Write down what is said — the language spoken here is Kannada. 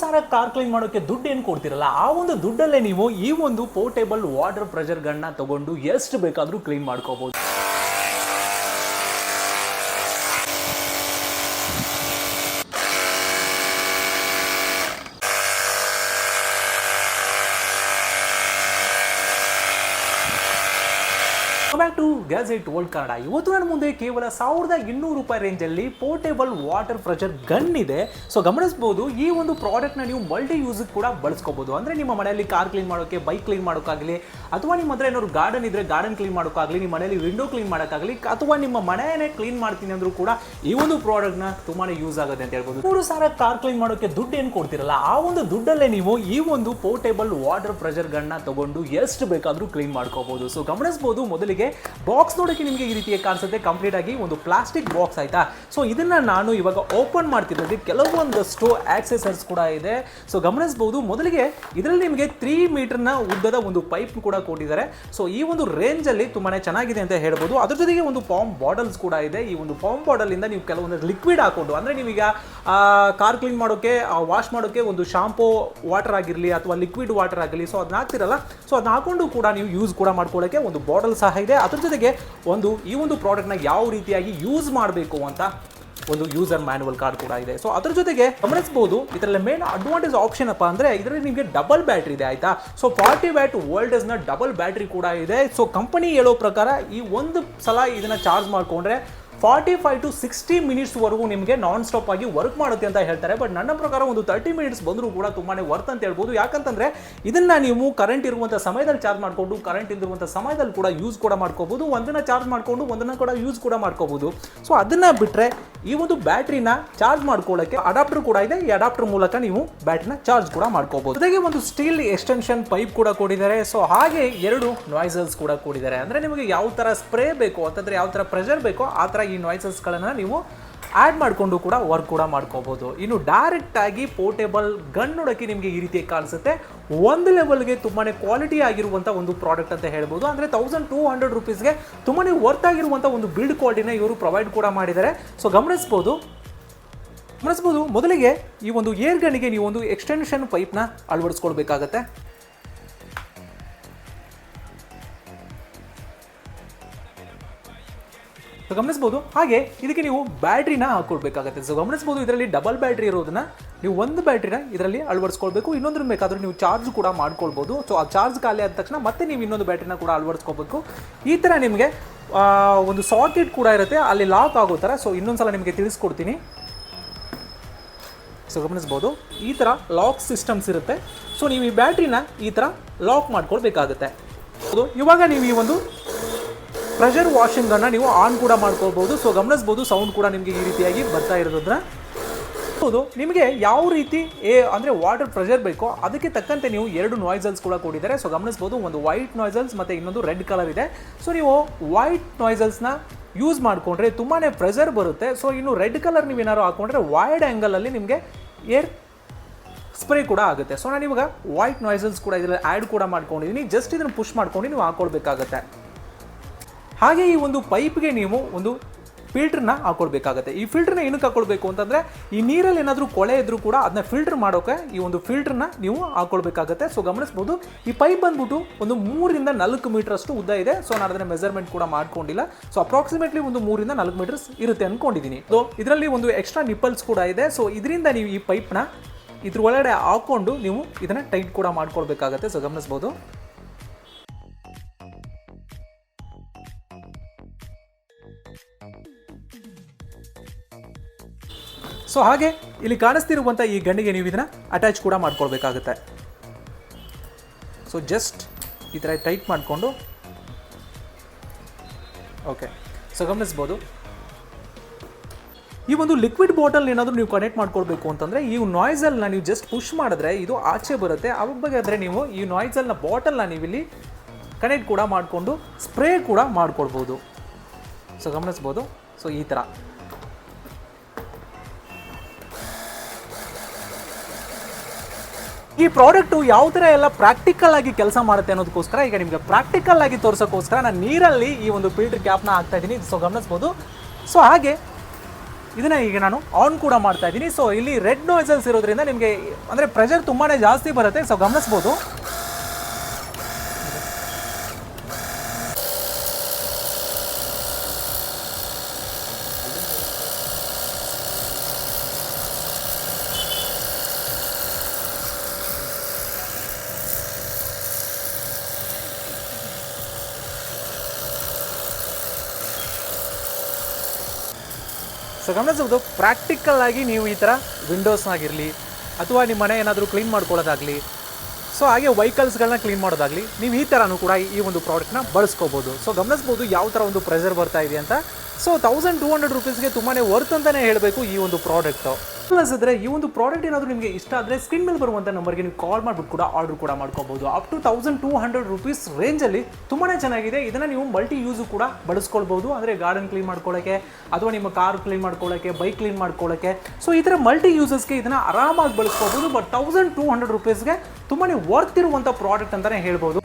ಸಾವಿರ ಕಾರ್ ಕ್ಲೀನ್ ಮಾಡೋಕೆ ದುಡ್ಡು ಏನು ಕೊಡ್ತಿರಲ್ಲ, ಆ ಒಂದು ದುಡ್ಡಲ್ಲೇ ನೀವು ಈ ಒಂದು ಪೋರ್ಟೇಬಲ್ ವಾಟರ್ ಪ್ರೆಷರ್ಗಳನ್ನ ತಗೊಂಡು ಎಷ್ಟು ಬೇಕಾದರೂ ಕ್ಲೀನ್ ಮಾಡ್ಕೋಬಹುದು back to gadget old Kannada ಇವತ್ತು ನನ್ನ ಮುಂದೆ ಕೇವಲ ಸಾವಿರದ ಇನ್ನೂರು ರೂಪಾಯಿ ರೇಂಜಲ್ಲಿ ಪೋರ್ಟೇಬಲ್ ವಾಟರ್ ಪ್ರೆಷರ್ ಗನ್ ಇದೆ. ಸೊ ಗಮನಿಸಬಹುದು ಈ ಒಂದು ಪ್ರಾಡಕ್ಟ್ನ ನೀವು ಮಲ್ಟಿ ಯೂಸ್ ಕೂಡ ಬಳಸ್ಕೋಬಹುದು ಅಂದ್ರೆ ನಿಮ್ಮ ಮನೆಯಲ್ಲಿ ಕಾರ್ ಕ್ಲೀನ್ ಮಾಡೋಕೆ ಬೈಕ್ ಕ್ಲೀನ್ ಮಾಡೋಕ್ಕಾಗಲಿ, ಅಥವಾ ನಿಮ್ಮ ಹತ್ರ ಏನಾದ್ರು ಗಾರ್ಡನ್ ಇದ್ರೆ ಗಾರ್ಡನ್ ಕ್ಲೀನ್ ಮಾಡೋಕ್ಕಾಗಲಿ, ನಿಮ್ಮ ಮನೆಯಲ್ಲಿ ವಿಂಡೋ ಕ್ಲೀನ್ ಮಾಡೋಕ್ಕಾಗಲಿ, ಅಥವಾ ನಿಮ್ಮ ಮನೆಯನ್ನೇ ಕ್ಲೀನ್ ಮಾಡ್ತೀನಿ ಅಂದ್ರೂ ಕೂಡ ಈ ಒಂದು ಪ್ರಾಡಕ್ಟ್ನ ತುಂಬಾ ಯೂಸ್ ಆಗುತ್ತೆ ಅಂತ ಹೇಳ್ಬೋದು. ಮೂರು ಸಾವಿರ ಕಾರ್ ಕ್ಲೀನ್ ಮಾಡೋಕೆ ದುಡ್ಡು ಏನು ಕೊಡ್ತಿರಲ್ಲ, ಆ ಒಂದು ದುಡ್ಡಲ್ಲೇ ನೀವು ಈ ಒಂದು ಪೋರ್ಟೇಬಲ್ ವಾಟರ್ ಪ್ರೆಷರ್ ಗನ್ನ ತಗೊಂಡು ಎಷ್ಟು ಬೇಕಾದರೂ ಕ್ಲೀನ್ ಮಾಡ್ಕೋಬಹುದು ಸೊ ಗಮನಿಸಬಹುದು ಮೊದಲಿಗೆ ಬಾಕ್ಸ್ ನೋಡೋಕೆ ನಿಮಗೆ ಈ ರೀತಿಯಾಗಿ ಕಾಣಿಸುತ್ತೆ. ಕಂಪ್ಲೀಟ್ ಆಗಿ ಒಂದು ಪ್ಲಾಸ್ಟಿಕ್ ಬಾಕ್ಸ್ ಆಯ್ತಾ? ಸೊ ಇದನ್ನ ನಾನು ಇವಾಗ ಓಪನ್ ಮಾಡ್ತಿರೋದು. ಕೆಲವೊಂದಷ್ಟು ಆಕ್ಸೆಸರ್ಸ್ ಕೂಡ ಇದೆ. ಸೊ ಗಮನಿಸಬಹುದು ಮೊದಲಿಗೆ ಇದರಲ್ಲಿ ನಿಮಗೆ ತ್ರೀ ಮೀಟರ್ನ ಉದ್ದದ ಒಂದು ಪೈಪ್ ಕೂಡ ಕೊಟ್ಟಿದ್ದಾರೆ. ಸೊ ಈ ಒಂದು ರೇಂಜ್ ಅಲ್ಲಿ ತುಂಬಾನೇ ಚೆನ್ನಾಗಿದೆ ಅಂತ ಹೇಳ್ಬೋದು. ಅದ್ರ ಜೊತೆಗೆ ಒಂದು ಫಾರ್ಮ್ ಬಾಟಲ್ಸ್ ಕೂಡ ಇದೆ. ಈ ಒಂದು ಫಾರ್ಮ್ ಬಾಟಲ್ ಇಂದ ನೀವು ಕೆಲವೊಂದು ಲಿಕ್ವಿಡ್ ಹಾಕೊಂಡು, ಅಂದ್ರೆ ನೀವೀಗ ಕಾರ್ ಕ್ಲೀನ್ ಮಾಡೋಕೆ ವಾಶ್ ಮಾಡೋಕೆ ಒಂದು ಶಾಂಪೂ ವಾಟರ್ ಆಗಿರಲಿ ಅಥವಾ ಲಿಕ್ವಿಡ್ ವಾಟರ್ ಆಗಿರಲಿ. ಸೊ ಅದನ್ನ ಹಾಕ್ತಿರಲ್ಲ. ಸೊ ಅದನ್ನ ಹಾಕೊಂಡು ಕೂಡ ನೀವು ಯೂಸ್ ಕೂಡ ಮಾಡ್ಕೊಳ್ಳೋಕೆ ಒಂದು ಬಾಟಲ್ ಸಹ ಇದೆ. ಅದ್ರ ಜೊತೆಗೆ ಒಂದು, ಈ ಒಂದು ಪ್ರಾಡಕ್ಟ್ನ ಯಾವ ರೀತಿಯಾಗಿ ಯೂಸ್ ಮಾಡಬೇಕು ಅಂತ ಒಂದು ಯೂಸರ್ ಮ್ಯಾನುವಲ್ ಕಾರ್ಡ್ ಕೂಡ ಇದೆ. ಸೊ ಅದ್ರ ಜೊತೆಗೆ ಗಮನಿಸಬಹುದು ಇದರಲ್ಲಿ ಮೇನ್ ಅಡ್ವಾಂಟೇಜ್ ಆಪ್ಷನ್ ಅಪ್ಪ ಅಂದ್ರೆ ಇದರಲ್ಲಿ ನಿಮಗೆ ಡಬಲ್ ಬ್ಯಾಟ್ರಿ ಇದೆ, ಆಯ್ತಾ? ಸೊ ಫಾರ್ಟಿ ವ್ಯಾಟ್ ವೋಲ್ಟೇಜ್ನ ಡಬಲ್ ಬ್ಯಾಟ್ರಿ ಕೂಡ ಇದೆ. ಸೊ ಕಂಪನಿ ಹೇಳೋ ಪ್ರಕಾರ ಈ ಒಂದು ಸಲ ಇದನ್ನ ಚಾರ್ಜ್ ಮಾಡ್ಕೊಂಡ್ರೆ ಫಾರ್ಟಿ ಫೈವ್ ಟು ಸಿಕ್ಸ್ಟಿ ಮಿನಿಟ್ಸ್ವರೆಗೂ ನಿಮಗೆ ನಾನ್ ಸ್ಟಾಪ್ ಆಗಿ ವರ್ಕ್ ಮಾಡುತ್ತೆ ಅಂತ ಹೇಳ್ತಾರೆ. ಬಟ್ ನನ್ನ ಪ್ರಕಾರ ಒಂದು ತರ್ಟಿ ಮಿನಿಟ್ಸ್ ಬಂದರೂ ಕೂಡ ತುಂಬಾನೇ ವರ್ತ್ ಅಂತ ಹೇಳ್ಬೋದು. ಯಾಕಂತಂದ್ರೆ ಇದನ್ನ ನೀವು ಕರೆಂಟ್ ಇರುವಂಥ ಸಮಯದಲ್ಲಿ ಚಾರ್ಜ್ ಮಾಡಿಕೊಂಡು ಕರೆಂಟ್ ಇರುವಂಥ ಸಮಯದಲ್ಲಿ ಕೂಡ ಯೂಸ್ ಕೂಡ ಮಾಡ್ಕೋಬಹುದು ಒಂದನ್ನ ಚಾರ್ಜ್ ಮಾಡಿಕೊಂಡು ಒಂದನ್ನ ಕೂಡ ಯೂಸ್ ಕೂಡ ಮಾಡ್ಕೋಬಹುದು ಸೊ ಅದನ್ನ ಬಿಟ್ರೆ ಈ ಒಂದು ಬ್ಯಾಟ್ರಿನ ಚಾರ್ಜ್ ಮಾಡ್ಕೊಳ್ಳೋಕೆ ಅಡಾಪ್ಟರ್ ಕೂಡ ಇದೆ. ಈ ಅಡಾಪ್ಟರ್ ಮೂಲಕ ನೀವು ಬ್ಯಾಟ್ರಿನ ಚಾರ್ಜ್ ಕೂಡ ಮಾಡ್ಕೋಬಹುದು ಜೊತೆಗೆ ಒಂದು ಸ್ಟೀಲ್ ಎಕ್ಸ್ಟೆನ್ಷನ್ ಪೈಪ್ ಕೂಡ ಕೊಡಿದ್ದಾರೆ. ಸೊ ಹಾಗೆ ಎರಡು ನಾಯ್ಸಲ್ಸ್ ಕೂಡ ಕೊಟ್ಟಿದ್ದಾರೆ ಅಂದ್ರೆ ನಿಮಗೆ ಯಾವ ತರ ಸ್ಪ್ರೇ ಬೇಕು, ಅಂತಂದ್ರೆ ಯಾವ ತರ ಪ್ರೆಷರ್ ಬೇಕೋ, ಆ ತರ ಈ ನಾಯ್ಸಸ್ಗಳನ್ನ ನೀವು ಆ್ಯಡ್ ಮಾಡಿಕೊಂಡು ಕೂಡ ವರ್ಕ್ ಕೂಡ ಮಾಡ್ಕೋಬೋದು. ಇನ್ನು ಡೈರೆಕ್ಟಾಗಿ ಪೋರ್ಟೇಬಲ್ ಗನ್ ನೋಡೋಕ್ಕೆ ನಿಮಗೆ ಈ ರೀತಿ ಕಾಣಿಸುತ್ತೆ. ಒಂದು ಲೆವೆಲ್ಗೆ ತುಂಬಾ ಕ್ವಾಲಿಟಿ ಆಗಿರುವಂಥ ಒಂದು ಪ್ರಾಡಕ್ಟ್ ಅಂತ ಹೇಳ್ಬೋದು. ಅಂದರೆ ತೌಸಂಡ್ ಟೂ ಹಂಡ್ರೆಡ್ ರುಪೀಸ್ಗೆ ತುಂಬಾ ವರ್ತ್ ಆಗಿರುವಂಥ ಒಂದು ಬಿಲ್ಡ್ ಕ್ವಾಲಿಟಿನ ಇವರು ಪ್ರೊವೈಡ್ ಕೂಡ ಮಾಡಿದ್ದಾರೆ. ಸೊ ಗಮನಿಸ್ಬೋದು. ಗಮನಿಸ್ಬೋದು. ಮೊದಲಿಗೆ ಈ ಒಂದು ಏರ್ ಗನ್ನಿಗೆ ಒಂದು ಎಕ್ಸ್ಟೆನ್ಷನ್ ಪೈಪ್ನ ಅಳವಡಿಸ್ಕೊಳ್ಬೇಕಾಗತ್ತೆ. ಸೊ ಗಮನಿಸ್ಬೋದು. ಹಾಗೆ ಇದಕ್ಕೆ ನೀವು ಬ್ಯಾಟ್ರಿನ ಹಾಕೊಳ್ಬೇಕಾಗತ್ತೆ. ಸೊ ಗಮನಿಸ್ಬೋದು, ಇದರಲ್ಲಿ ಡಬಲ್ ಬ್ಯಾಟ್ರಿ ಇರೋದನ್ನ ನೀವು ಒಂದು ಬ್ಯಾಟ್ರಿನ ಇದರಲ್ಲಿ ಅಳವಡಿಸ್ಕೊಳ್ಬೇಕು. ಇನ್ನೊಂದ್ರ ಬೇಕಾದರೂ ನೀವು ಚಾರ್ಜ್ ಕೂಡ ಮಾಡ್ಕೊಳ್ಬೋದು. ಸೊ ಆ ಚಾರ್ಜ್ ಖಾಲಿ ಆದ ತಕ್ಷಣ ಮತ್ತೆ ನೀವು ಇನ್ನೊಂದು ಬ್ಯಾಟ್ರಿನ ಕೂಡ ಅಳವಡಿಸ್ಕೋಬೇಕು ಈ ಥರ ನಿಮಗೆ ಒಂದು ಸಾಕೆಟ್ ಕೂಡ ಇರುತ್ತೆ. ಅಲ್ಲಿ ಲಾಕ್ ಆಗೋ ಥರ ಸೊ ಇನ್ನೊಂದ್ಸಲ ನಿಮಗೆ ತಿಳಿಸ್ಕೊಡ್ತೀನಿ. ಸೊ ಗಮನಿಸ್ಬೋದು. ಈ ಥರ ಲಾಕ್ ಸಿಸ್ಟಮ್ಸ್ ಇರುತ್ತೆ. ಸೊ ನೀವು ಈ ಬ್ಯಾಟ್ರಿನ ಈ ಥರ ಲಾಕ್ ಮಾಡ್ಕೊಳ್ಬೇಕಾಗುತ್ತೆ. ಇವಾಗ ನೀವು ಈ ಒಂದು ಪ್ರೆಷರ್ ವಾಷಿಂಗನ್ನು ನೀವು ಆನ್ ಕೂಡ ಮಾಡ್ಕೋಬಹುದು ಸೊ ಗಮನಿಸ್ಬೋದು ಸೌಂಡ್ ಕೂಡ ನಿಮಗೆ ಈ ರೀತಿಯಾಗಿ ಬರ್ತಾ ಇರೋದ್ರ ಹೌದು, ನಿಮಗೆ ಯಾವ ರೀತಿ ಏ, ಅಂದರೆ ವಾಟರ್ ಪ್ರೆಷರ್ ಬೇಕೋ ಅದಕ್ಕೆ ತಕ್ಕಂತೆ ನೀವು ಎರಡು ನಾಯ್ಸಲ್ಸ್ ಕೂಡ ಕೊಟ್ಟಿದ್ದಾರೆ ಸೊ ಗಮನಿಸ್ಬೋದು, ಒಂದು ವೈಟ್ ನಾಯ್ಸಲ್ಸ್ ಮತ್ತು ಇನ್ನೊಂದು ರೆಡ್ ಕಲರ್ ಇದೆ. ಸೊ ನೀವು ವೈಟ್ ನಾಯ್ಸಲ್ಸ್ನ ಯೂಸ್ ಮಾಡಿಕೊಂಡ್ರೆ ತುಂಬಾ ಪ್ರೆಷರ್ ಬರುತ್ತೆ. ಸೊ ಇನ್ನು ರೆಡ್ ಕಲರ್ ನೀವು ಏನಾದ್ರು ಹಾಕೊಂಡ್ರೆ ವೈಡ್ ಆ್ಯಂಗಲಲ್ಲಿ ನಿಮಗೆ ಏರ್ ಸ್ಪ್ರೇ ಕೂಡ ಆಗುತ್ತೆ. ಸೊ ನಾನು ಇವಾಗ ವೈಟ್ ನಾಯ್ಸಲ್ಸ್ ಕೂಡ ಇದರಲ್ಲಿ ಆ್ಯಡ್ ಕೂಡ ಮಾಡ್ಕೊಂಡಿದ್ದೀನಿ ಜಸ್ಟ್ ಇದನ್ನು ಪುಷ್ ಮಾಡ್ಕೊಂಡು ನೀವು ಹಾಕೊಳ್ಬೇಕಾಗತ್ತೆ. ಹಾಗೆ ಈ ಒಂದು ಪೈಪ್ಗೆ ನೀವು ಒಂದು ಫಿಲ್ಟ್ರನ್ನ ಹಾಕೊಳ್ಬೇಕಾಗತ್ತೆ ಈ ಫಿಲ್ಟರ್ನ ಏನಕ್ಕೆ ಹಾಕೊಳ್ಬೇಕು ಅಂತಂದರೆ ಈ ನೀರಲ್ಲಿ ಏನಾದರೂ ಕೊಳೆ ಇದ್ರೂ ಕೂಡ ಅದನ್ನ ಫಿಲ್ಟರ್ ಮಾಡೋಕ್ಕೆ ಈ ಒಂದು ಫಿಲ್ಟರ್ನ ನೀವು ಹಾಕೊಳ್ಬೇಕಾಗತ್ತೆ ಸೊ ಗಮನಿಸ್ಬೋದು, ಈ ಪೈಪ್ ಬಂದ್ಬಿಟ್ಟು ಒಂದು ಮೂರಿಂದ ನಾಲ್ಕು ಮೀಟರ್ ಅಷ್ಟು ಉದ್ದ ಇದೆ. ಸೊ ನಾನು ಅದನ್ನ ಮೆಸರ್ಮೆಂಟ್ ಕೂಡ ಮಾಡ್ಕೊಂಡಿಲ್ಲ. ಸೊ ಅಪ್ರಾಕ್ಸಿಮೇಟ್ಲಿ ಒಂದು ಮೂರಿಂದ ನಾಲ್ಕು ಮೀಟರ್ಸ್ ಇರುತ್ತೆ ಅಂದ್ಕೊಂಡಿದ್ದೀನಿ ಸೊ ಇದರಲ್ಲಿ ಒಂದು ಎಕ್ಸ್ಟ್ರಾ ನಿಪ್ಪಲ್ಸ್ ಕೂಡ ಇದೆ. ಸೊ ಇದರಿಂದ ನೀವು ಈ ಪೈಪ್ನ ಇದ್ರ ಒಳಗಡೆ ಹಾಕೊಂಡು ನೀವು ಇದನ್ನು ಟೈಟ್ ಕೂಡ ಮಾಡ್ಕೊಳ್ಬೇಕಾಗತ್ತೆ ಸೊ ಗಮನಿಸ್ಬೋದು. ಸೊ ಹಾಗೆ ಇಲ್ಲಿ ಕಾಣಿಸ್ತಿರುವಂಥ ಈ ಗಂಡಿಗೆ ನೀವು ಇದನ್ನ ಅಟ್ಯಾಚ್ ಕೂಡ ಮಾಡ್ಕೊಳ್ಬೇಕಾಗುತ್ತೆ. ಸೊ ಜಸ್ಟ್ ಈ ಥರ ಟೈಟ್ ಮಾಡಿಕೊಂಡು. ಓಕೆ ಸೊ ಗಮನಿಸ್ಬೋದು. ಈ ಒಂದು ಲಿಕ್ವಿಡ್ ಬಾಟಲ್ ಏನಾದರೂ ನೀವು ಕನೆಕ್ಟ್ ಮಾಡ್ಕೊಳ್ಬೇಕು ಅಂತಂದರೆ ಈ ನಾಯ್ಸಲ್ನ ನೀವು ಜಸ್ಟ್ ಪುಷ್ ಮಾಡಿದ್ರೆ ಇದು ಆಚೆ ಬರುತ್ತೆ. ಅವಾಗಾದರೆ ನೀವು ಈ ನಾಯ್ಸಲ್ನ ಬಾಟಲ್ನ ನೀವಿಲ್ಲಿ ಕನೆಕ್ಟ್ ಕೂಡ ಮಾಡಿಕೊಂಡು ಸ್ಪ್ರೇ ಕೂಡ ಮಾಡ್ಕೊಳ್ಬೋದು. ಸೊ ಗಮನಿಸ್ಬೋದು. ಸೊ ಈ ಥರ ಈ ಪ್ರಾಡಕ್ಟು ಯಾವ ಥರ ಎಲ್ಲ ಪ್ರಾಕ್ಟಿಕಲ್ ಆಗಿ ಕೆಲಸ ಮಾಡುತ್ತೆ ಅನ್ನೋದಕ್ಕೋಸ್ಕರ ಈಗ ನಿಮಗೆ ಪ್ರಾಕ್ಟಿಕಲ್ ಆಗಿ ತೋರಿಸೋಕ್ಕೋಸ್ಕರ ನಾನು ನೀರಲ್ಲಿ ಈ ಒಂದು ಫಿಲ್ಟರ್ ಕ್ಯಾಪ್ನ ಹಾಕ್ತಾ ಇದ್ದೀನಿ. ಸೊ ಗಮನಿಸ್ಬೋದು. ಸೊ ಹಾಗೆ ಇದನ್ನ ಈಗ ನಾನು ಆನ್ ಕೂಡ ಮಾಡ್ತಾ ಇದ್ದೀನಿ. ಸೊ ಇಲ್ಲಿ ರೆಡ್ ನೋಯ್ಸಲ್ಸ್ ಇರೋದ್ರಿಂದ ನಿಮಗೆ ಅಂದರೆ ಪ್ರೆಷರ್ ತುಂಬಾ ಜಾಸ್ತಿ ಬರುತ್ತೆ. ಸೊ ಗಮನಿಸ್ಬೋದು. ಸೊ ಗಮನಿಸಬಹುದು ಪ್ರಾಕ್ಟಿಕಲ್ ಆಗಿ ನೀವು ಈ ಥರ ವಿಂಡೋಸ್ನಾಗಿರಲಿ ಅಥವಾ ನಿಮ್ಮ ಮನೆ ಏನಾದರೂ ಕ್ಲೀನ್ ಮಾಡ್ಕೊಳ್ಳೋದಾಗಲಿ, ಸೊ ಹಾಗೆ ವೆಹಿಕಲ್ಸ್ಗಳನ್ನ ಕ್ಲೀನ್ ಮಾಡೋದಾಗಲಿ, ನೀವು ಈ ಥರನೂ ಕೂಡ ಈ ಒಂದು ಪ್ರಾಡಕ್ಟ್ನ ಬಳಸ್ಕೋಬೋದು. ಸೊ ಗಮನಿಸ್ಬೋದು ಯಾವ ಥರ ಒಂದು ಪ್ರೆಸರ್ ಬರ್ತಾ ಇದೆ ಅಂತ. ಸೊ ತೌಸಂಡ್ ಟೂ ಹಂಡ್ರೆಡ್ ರುಪೀಸ್ಗೆ ತುಂಬಾ ವರ್ತ್ ಅಂತಲೇ ಹೇಳಬೇಕು ಈ ಒಂದು ಪ್ರಾಡಕ್ಟು ಅನ್ಸಿದ್ರೆ ಈ ಒಂದು ಪ್ರಾಡಕ್ಟ್ ಏನಾದರೂ ನಿಮಗೆ ಇಷ್ಟ ಆದರೆ ಸ್ಕ್ರೀನ್ ಮೇಲೆ ಬರುವಂಥ ನಂಬರ್ಗೆ ನೀವು ಕಾಲ್ ಮಾಡಿಬಿಟ್ಟು ಕೂಡ ಆರ್ಡರ್ ಕೂಡ ಮಾಡ್ಕೋಬಹುದು up to thousand two hundred rupees ರೇಂಜಲ್ಲಿ ತುಂಬಾ ಚೆನ್ನಾಗಿದೆ. ಇದನ್ನು ನೀವು ಮಲ್ಟಿ ಯೂಸು ಕೂಡ ಬಳಸ್ಕೊಳ್ಬೋದು. ಅಂದರೆ ಗಾರ್ಡನ್ ಕ್ಲೀನ್ ಮಾಡ್ಕೊಳ್ಳೋಕ್ಕೆ ಅಥವಾ ನಿಮ್ಮ ಕಾರ್ ಕ್ಲೀನ್ ಮಾಡ್ಕೊಳ್ಳೋಕ್ಕೆ ಬೈಕ್ ಕ್ಲೀನ್ ಮಾಡ್ಕೊಳ್ಳೋಕ್ಕೆ ಸೊ ಈ ಥರ ಮಲ್ಟಿ ಯೂಸಸ್ಗೆ ಇದನ್ನು ಆರಾಮಾಗಿ ಬಳಸ್ಕೋಬೋದು. ಬಟ್ ತೌಸಂಡ್ ಟೂ ಹಂಡ್ರೆಡ್ ರುಪೀಸ್ಗೆ ತುಂಬಾ ವರ್ತ್ ಇರುವಂಥ ಪ್ರಾಡಕ್ಟ್ ಅಂತಲೇ ಹೇಳ್ಬೋದು.